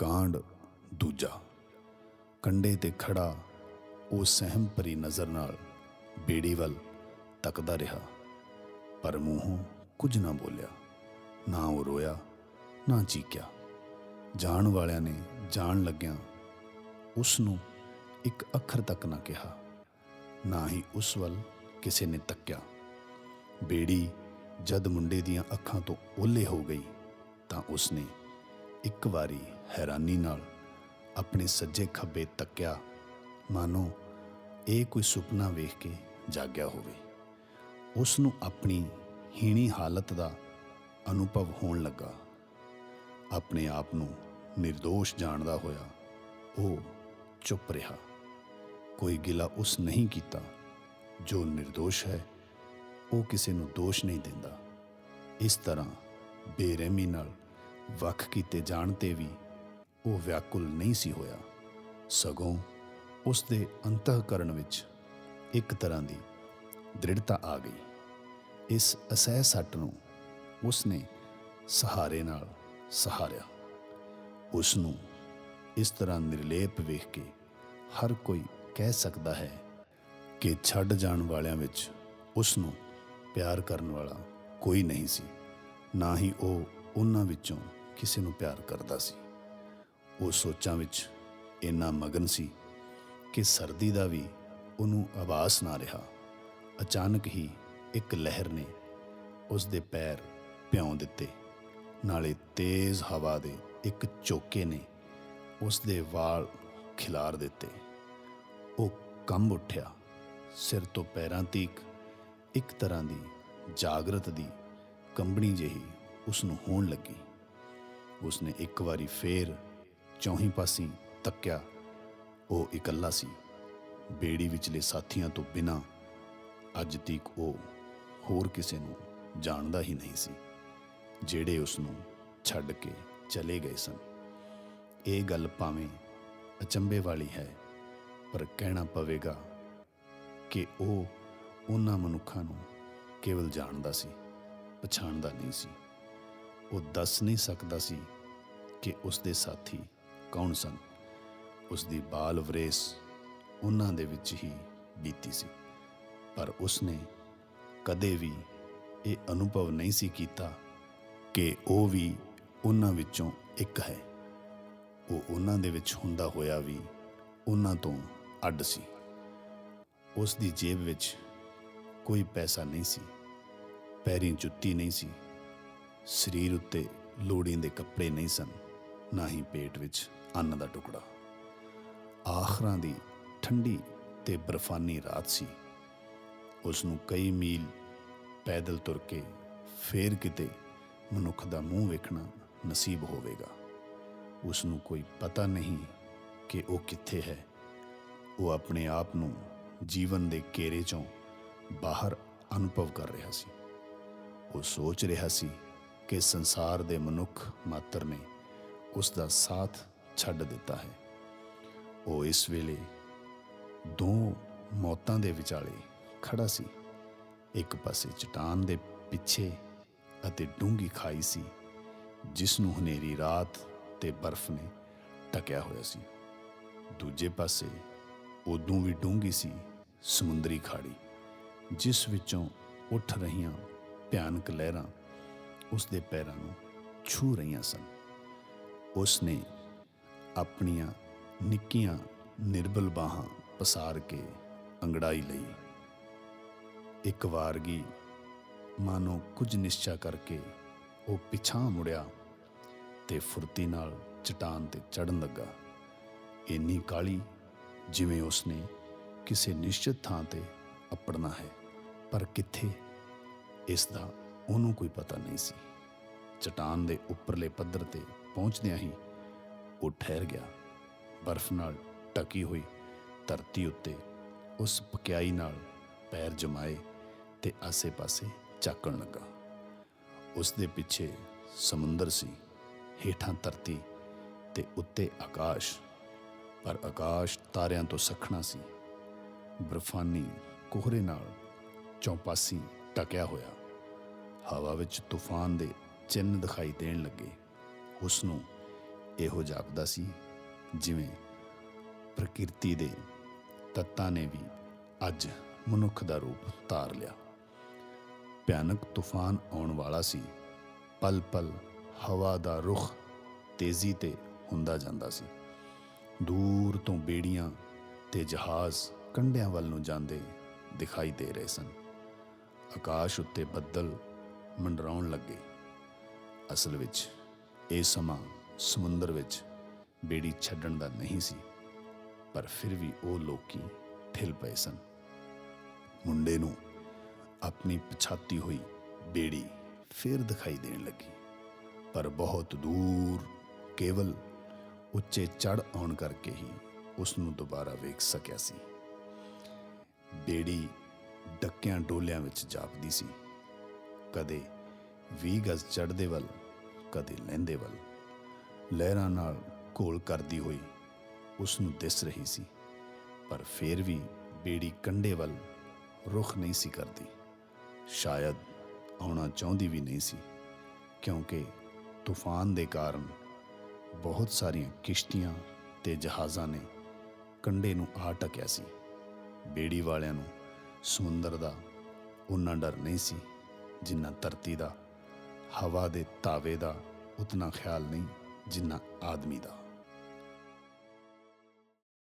ਕਾਂਡ ਦੂਜਾ। ਕੰਡੇ ਤੇ ਖੜਾ ਉਹ ਸਹਿਮ ਭਰੀ ਨਜ਼ਰ ਨਾਲ ਬੇੜੀ ਵੱਲ ਤੱਕਦਾ ਰਿਹਾ। ਪਰ ਮੂੰਹੋਂ ਕੁਝ ਨਾ ਬੋਲਿਆ। ਨਾ ਉਹ ਰੋਇਆ, ਨਾ ਚੀਕਿਆ। ਜਾਣ ਵਾਲਿਆਂ ਨੇ ਜਾਣ ਲੱਗਿਆਂ ਉਸ ਨੂੰ ਇੱਕ ਅੱਖਰ ਤੱਕ ਨਾ ਕਿਹਾ। ਨਾ ਹੀ ਉਸ ਵੱਲ ਕਿਸੇ ਨੇ ਤੱਕਿਆ। ਬੇੜੀ ਜਦ ਮੁੰਡੇ ਦੀਆਂ ਅੱਖਾਂ ਤੋਂ ਓਲੇ ਹੋ ਗਈ ਤਾਂ ਉਸਨੇ ਇੱਕ ਵਾਰੀ ਹੈਰਾਨੀ ਨਾਲ ਆਪਣੇ ਸੱਜੇ ਖੱਬੇ ਤੱਕਿਆ, ਮਾਨੋ, ਇਹ ਕੋਈ ਸੁਪਨਾ ਵੇਖ ਕੇ ਜਾਗਿਆ ਹੋਵੇ। ਉਸ ਨੂੰ ਆਪਣੀ ਹੀਣੀ ਹਾਲਤ ਦਾ ਅਨੁਭਵ ਹੋਣ ਲੱਗਾ। ਆਪਣੇ ਆਪ ਨੂੰ ਨਿਰਦੋਸ਼ ਜਾਣਦਾ ਹੋਇਆ ਉਹ ਚੁੱਪ ਰਿਹਾ। ਕੋਈ ਗਿਲਾ ਉਸ ਨਹੀਂ ਕੀਤਾ ਜੋ ਨਿਰਦੋਸ਼ ਹੈ, ਉਹ ਕਿਸੇ ਨੂੰ ਦੋਸ਼ ਨਹੀਂ ਦਿੰਦਾ। ਇਸ ਤਰ੍ਹਾਂ ਬੇਰਹਿਮੀ ਨਾਲ ਵੱਖ ਕੀਤੇ ਜਾਣ ਤੇ ਵੀ ਉਹ ਵਿਆਕੁਲ ਨਹੀਂ ਸੀ ਹੋਇਆ। ਸਗੋਂ ਉਸ ਦੇ ਅੰਤःਕਰਣ ਵਿੱਚ ਇੱਕ ਤਰ੍ਹਾਂ ਦੀ ਦ੍ਰਿੜਤਾ ਆ ਗਈ। ਇਸ ਅਸਹਿ ਸੱਟ ਨੂੰ ਉਸ ਨੇ ਸਹਾਰੇ ਨਾਲ ਸਹਾਰਿਆ। ਉਸ ਨੂੰ ਇਸ ਤਰ੍ਹਾਂ ਨਿਰਲੇਪ ਵੇਖ ਕੇ ਹਰ ਕੋਈ ਕਹਿ ਸਕਦਾ ਹੈ ਕਿ ਛੱਡ ਜਾਣ ਵਾਲਿਆਂ ਵਿੱਚ ਉਸ ਨੂੰ ਪਿਆਰ ਕਰਨ ਵਾਲਾ ਕੋਈ ਨਹੀਂ ਸੀ। ਨਾ ਹੀ ਉਹ ਉਹਨਾਂ ਵਿੱਚੋਂ ਕਿਸੇ ਨੂੰ ਪਿਆਰ ਕਰਦਾ ਸੀ। ਉਹ ਸੋਚਾਂ ਵਿੱਚ ਇੰਨਾ ਮਗਨ ਸੀ ਕਿ ਸਰਦੀ ਦਾ ਵੀ ਉਹਨੂੰ ਆਵਾਸ ਨਾ ਰਿਹਾ। ਅਚਾਨਕ ਹੀ ਇੱਕ ਲਹਿਰ ਨੇ ਉਸ ਦੇ ਪੈਰ ਭਿਉਂ ਦਿੱਤੇ। ਨਾਲੇ ਤੇਜ਼ ਹਵਾ ਦੇ ਇੱਕ ਝੋਕੇ ਨੇ ਉਸ ਦੇ ਵਾਲ ਖਿਲਾਰ ਦਿੱਤੇ। ਉਹ ਕੰਬ ਉੱਠਿਆ। ਸਿਰ ਤੋਂ ਪੈਰਾਂ ਤੀਕ ਇੱਕ ਤਰ੍ਹਾਂ ਦੀ ਜਾਗਰਤ ਦੀ ਕੰਬਣੀ ਜਿਹੀ ਉਸ ਨੂੰ ਹੋਣ ਲੱਗੀ। ਉਸਨੇ ਇੱਕ ਵਾਰੀ ਫੇਰ ਚੌਹੀਂ ਪਾਸੀ ਤੱਕਿਆ। ਉਹ ਇਕੱਲਾ ਸੀ। ਬੇੜੀ ਵਿਚਲੇ ਸਾਥੀਆਂ ਤੋਂ ਬਿਨਾ ਅੱਜ ਤੀਕ ਉਹ ਹੋਰ ਕਿਸੇ ਨੂੰ ਜਾਣਦਾ ਹੀ ਨਹੀਂ ਸੀ, ਜਿਹੜੇ ਉਸ ਨੂੰ ਛੱਡ ਕੇ ਚਲੇ ਗਏ ਸਨ। ਇਹ ਗੱਲ ਭਾਵੇਂ ਅਚੰਬੇ ਵਾਲੀ ਹੈ, ਪਰ ਕਹਿਣਾ ਪਵੇਗਾ ਕਿ ਉਹ ਉਹਨਾਂ ਮਨੁੱਖਾਂ ਨੂੰ ਕੇਵਲ ਜਾਣਦਾ ਸੀ, ਪਛਾਣਦਾ ਨਹੀਂ ਸੀ। ਉਹ ਦੱਸ ਨਹੀਂ ਸਕਦਾ ਸੀ ਕਿ ਉਸ ਦੇ ਸਾਥੀ ਕੌਣ ਸਨ। ਉਸ ਦੀ ਬਾਲ ਵਰੇਸ ਉਹਨਾਂ ਦੇ ਵਿੱਚ ਹੀ ਬੀਤੀ ਸੀ। ਪਰ ਉਸ ਨੇ ਕਦੇ ਵੀ ਇਹ ਅਨੁਭਵ ਨਹੀਂ ਸੀ ਕੀਤਾ ਕਿ ਉਹ ਵੀ ਉਹਨਾਂ ਵਿੱਚੋਂ ਇੱਕ ਹੈ। ਉਹ ਉਹਨਾਂ ਦੇ ਵਿੱਚ ਹੁੰਦਾ ਹੋਇਆ ਵੀ ਉਹਨਾਂ ਤੋਂ ਅੱਡ ਸੀ। ਉਸ ਦੀ ਜੇਬ ਵਿੱਚ ਕੋਈ ਪੈਸਾ ਨਹੀਂ ਸੀ। ਪੈਰੀਂ ਜੁੱਤੀ ਨਹੀਂ ਸੀ। ਸਰੀਰ ਉੱਤੇ ਲੋੜੀਂਦੇ ਕੱਪੜੇ ਨਹੀਂ ਸਨ, ਨਾ ਹੀ ਪੇਟ ਵਿੱਚ ਅੰਨ ਦਾ ਟੁਕੜਾ। ਆਖਰਾਂ ਦੀ ਠੰਡੀ ਤੇ ਬਰਫਾਨੀ ਰਾਤ ਸੀ। ਉਸ ਨੂੰ ਕਈ ਮੀਲ ਪੈਦਲ ਤੁਰ ਕੇ ਫੇਰ ਕਿਤੇ ਮਨੁੱਖ ਦਾ ਮੂੰਹ ਵੇਖਣਾ ਨਸੀਬ ਹੋਵੇਗਾ। ਉਸ ਨੂੰ ਕੋਈ ਪਤਾ ਨਹੀਂ ਕਿ ਉਹ ਕਿੱਥੇ ਹੈ। ਉਹ ਆਪਣੇ ਆਪ ਨੂੰ ਜੀਵਨ ਦੇ ਘੇਰੇ ਚੋਂ ਬਾਹਰ ਅਨੁਭਵ ਕਰ ਰਿਹਾ ਸੀ। ਉਹ ਸੋਚ ਰਿਹਾ ਸੀ ਕਿ ਸੰਸਾਰ ਦੇ ਮਨੁੱਖ ਮਾਤਰ ਨੇ ਉਸ ਦਾ ਸਾਥ ਛੱਡ ਦਿੱਤਾ ਹੈ। ਉਹ ਇਸ ਵੇਲੇ ਦੋ ਮੌਤਾਂ ਦੇ ਵਿਚਾਲੇ ਖੜਾ ਸੀ। ਇੱਕ ਪਾਸੇ ਚਟਾਨ ਦੇ ਪਿੱਛੇ ਅਤੇ ਡੂੰਗੀ ਖਾਈ ਸੀ, ਜਿਸ ਨੂੰ ਹਨੇਰੀ ਰਾਤ ਤੇ ਬਰਫ਼ ਨੇ ਟਕਿਆ ਹੋਇਆ ਸੀ। ਦੂਜੇ ਪਾਸੇ ਉਦੋਂ ਵੀ ਡੂੰਗੀ ਸੀ ਸਮੁੰਦਰੀ ਖਾੜੀ, ਜਿਸ ਵਿੱਚੋਂ ਉੱਠ ਰਹੀਆਂ ਭਿਆਨਕ ਲਹਿਰਾਂ ਉਸ ਦੇ ਪੈਰਾਂ ਨੂੰ ਛੂ ਰਹੀਆਂ ਸਨ। ਉਸ ਨੇ ਆਪਣੀਆਂ ਨਿੱਕੀਆਂ ਨਿਰਬਲ ਬਾਹਾਂ ਪਸਾਰ ਕੇ ਅੰਗੜਾਈ ਲਈ। ਇੱਕ ਵਾਰਗੀ ਮਾਨੋ ਕੁਝ ਨਿਸ਼ਚਾ ਕਰਕੇ ਉਹ ਪਿਛਾਂ ਮੁੜਿਆ ਤੇ ਫੁਰਤੀ ਨਾਲ ਚਟਾਨ ਤੇ ਚੜਨ ਲੱਗਾ। ਇੰਨੀ ਕਾਲੀ ਜਿਵੇਂ ਉਸਨੇ ਕਿਸੇ ਨਿਸ਼ਚਿਤ ਥਾਂ ਤੇ ਅਪੜਨਾ ਹੈ, ਪਰ ਕਿੱਥੇ? ਇਸ ਦਾ ਉਹਨੂੰ ਕੋਈ ਪਤਾ ਨਹੀਂ ਸੀ। ਚਟਾਨ ਦੇ ਉੱਪਰਲੇ ਪੱਧਰ ਤੇ ਪਹੁੰਚਦਿਆਂ ਹੀ ਉਹ ਠਹਿਰ ਗਿਆ। ਬਰਫ਼ ਨਾਲ ਟਕੀ ਹੋਈ ਧਰਤੀ ਉੱਤੇ ਉਸ ਪਕਿਆਈ ਨਾਲ ਪੈਰ ਜਮਾਏ ਤੇ ਆਸੇ-ਪਾਸੇ ਝਾਕਣ ਲੱਗਾ। ਉਸ ਦੇ ਪਿੱਛੇ ਸਮੁੰਦਰ ਸੀ, ਹੇਠਾਂ ਧਰਤੀ ਤੇ ਉੱਤੇ ਆਕਾਸ਼, ਪਰ ਆਕਾਸ਼ ਤਾਰਿਆਂ ਤੋਂ ਸਖਣਾ ਸੀ। ਬਰਫਾਨੀ ਕੋਹਰੇ ਨਾਲ ਚੌਪਾਸੀ ਟਕਿਆ ਹੋਇਆ। ਹਵਾ ਵਿੱਚ ਤੂਫਾਨ ਦੇ ਚਿੰਨ ਦਿਖਾਈ ਦੇਣ ਲੱਗੇ। ਉਸ ਨੂੰ ਇਹੋ ਜਾਪਦਾ ਸੀ, ਜਿਵੇਂ ਪ੍ਰਕਿਰਤੀ ਦੇ ਤੱਤਾਂ ਨੇ ਵੀ ਅੱਜ ਮਨੁੱਖ ਦਾ ਰੂਪ ਧਾਰ ਲਿਆ। ਭਿਆਨਕ ਤੂਫਾਨ ਆਉਣ ਵਾਲਾ ਸੀ ਪਲ ਪਲ ਹਵਾ ਦਾ ਰੁਖ ਤੇਜ਼ੀ ਤੇ ਹੁੰਦਾ ਜਾਂਦਾ ਸੀ। ਦੂਰ ਤੋਂ ਬੇੜੀਆਂ ਤੇ ਜਹਾਜ਼ ਕੰਢਿਆਂ ਵੱਲ ਨੂੰ ਜਾਂਦੇ ਦਿਖਾਈ ਦੇ ਰਹੇ ਸਨ। ਆਕਾਸ਼ ਉੱਤੇ ਬੱਦਲ ਮੰਡਰਾਉਣ ਲੱਗੇ। ਅਸਲ ਵਿੱਚ ਇਹ ਸਮਾਂ ਸਮੁੰਦਰ ਵਿੱਚ ਬੇੜੀ ਛੱਡਣ ਦਾ ਨਹੀਂ ਸੀ, ਪਰ ਫਿਰ ਵੀ ਉਹ ਲੋਕੀ ਠਿਲ ਪਏ ਸਨ। ਮੁੰਡੇ ਨੂੰ ਆਪਣੀ ਪਛਾਤੀ ਹੋਈ ਬੇੜੀ ਫਿਰ ਦਿਖਾਈ ਦੇਣ ਲੱਗੀ, ਪਰ ਬਹੁਤ ਦੂਰ ਕੇਵਲ ਉੱਚੇ ਚੜ ਆਉਣ ਕਰਕੇ ਹੀ ਉਸ ਨੂੰ ਦੁਬਾਰਾ ਵੇਖ ਸਕਿਆ ਸੀ। ਬੇੜੀ ਡੱਕਿਆਂ ਡੋਲਿਆਂ ਵਿੱਚ ਜਾਪਦੀ ਸੀ। ਕਦੇ 20 ਗਜ਼ ਚੜ੍ਹਦੇ ਵੱਲ, ਕਦੇ ਲਹਿੰਦੇ ਵੱਲ। ਲਹਿਰਾਂ ਨਾਲ ਘੋਲ ਕਰਦੀ ਹੋਈ ਉਸ ਨੂੰ ਦਿਸ ਰਹੀ ਸੀ, ਪਰ ਫੇਰ ਵੀ ਬੇੜੀ ਕੰਡੇ ਵੱਲ ਰੁਖ ਨਹੀਂ ਸੀ ਕਰਦੀ। ਸ਼ਾਇਦ ਆਉਣਾ ਚਾਹੁੰਦੀ ਵੀ ਨਹੀਂ ਸੀ, ਕਿਉਂਕਿ ਤੂਫਾਨ ਦੇ ਕਾਰਨ ਬਹੁਤ ਸਾਰੀਆਂ ਕਿਸ਼ਤੀਆਂ ਤੇ ਜਹਾਜ਼ਾਂ ਨੇ ਕੰਡੇ ਨੂੰ ਆ ਟਕਿਆ ਸੀ। ਬੇੜੀ ਵਾਲਿਆਂ ਨੂੰ ਸਮੁੰਦਰ ਦਾ ਉਨਾ ਡਰ ਨਹੀਂ ਸੀ, ਜਿੰਨਾ ਧਰਤੀ ਦਾ ਹਵਾ ਦੇ ਤਾਵੇ ਦਾ ਉਤਨਾ ਖਿਆਲ ਨਹੀਂ ਜਿੰਨਾ ਆਦਮੀ ਦਾ।